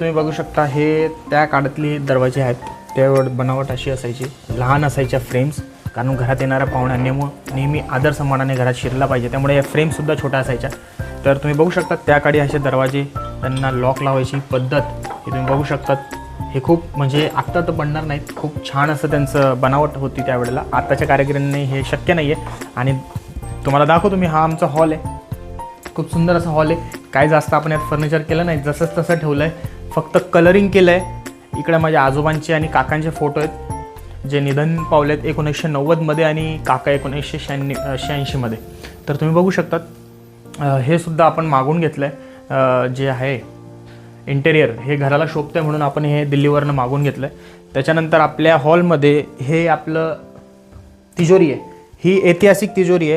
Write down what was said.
तुम्ही बघू शकता हे त्या काळातली दरवाजे आहेत. त्यावर बनावट अशी असायची लहान असायच्या फ्रेम्स कारण घरात येणाऱ्या पाहुण्यांमुळं नेहमी आदर सन्मानाने घरात शिरला पाहिजे. त्यामुळे या फ्रेमसुद्धा छोट्या असायच्या. तर तुम्ही बघू शकता त्या काळी असे दरवाजे त्यांना लॉक लावायची पद्धत हे तुम्ही बघू शकतात हे खूप म्हणजे आत्ता तर बनणार नाहीत. खूप छान असं त्यांचं बनावट होती त्यावेळेला. आत्ताच्या कारागिरांनी हे शक्य नाही आहे आणि तुम्हाला दाखवतो मी हा आमचा हॉल आहे. खूप सुंदर असा हॉल आहे. काय जास्त आपण यात फर्निचर केलं नाही जसंच तसं ठेवलं आहे फक्त कलरिंग केलं आहे इकडे माझ्या आजोबांचे आणि काकांचे फोटो आहेत. जे निधन पावलेत एकोणीसशे नव्वदमध्ये आणि काका एकोणीसशे शहाण्णव शहाऐंशीमध्ये तर तुम्ही बघू शकतात. हे सुद्धा आपण मागून घेतलं आहे जे आहे इंटेरियर हे घराला शोभतंय म्हणून आपण हे दिल्लीवरनं मागून घेतलं आहे त्याच्यानंतर आपल्या हॉलमध्ये हे आपलं तिजोरी आहे. ही ऐतिहासिक तिजोरी आहे.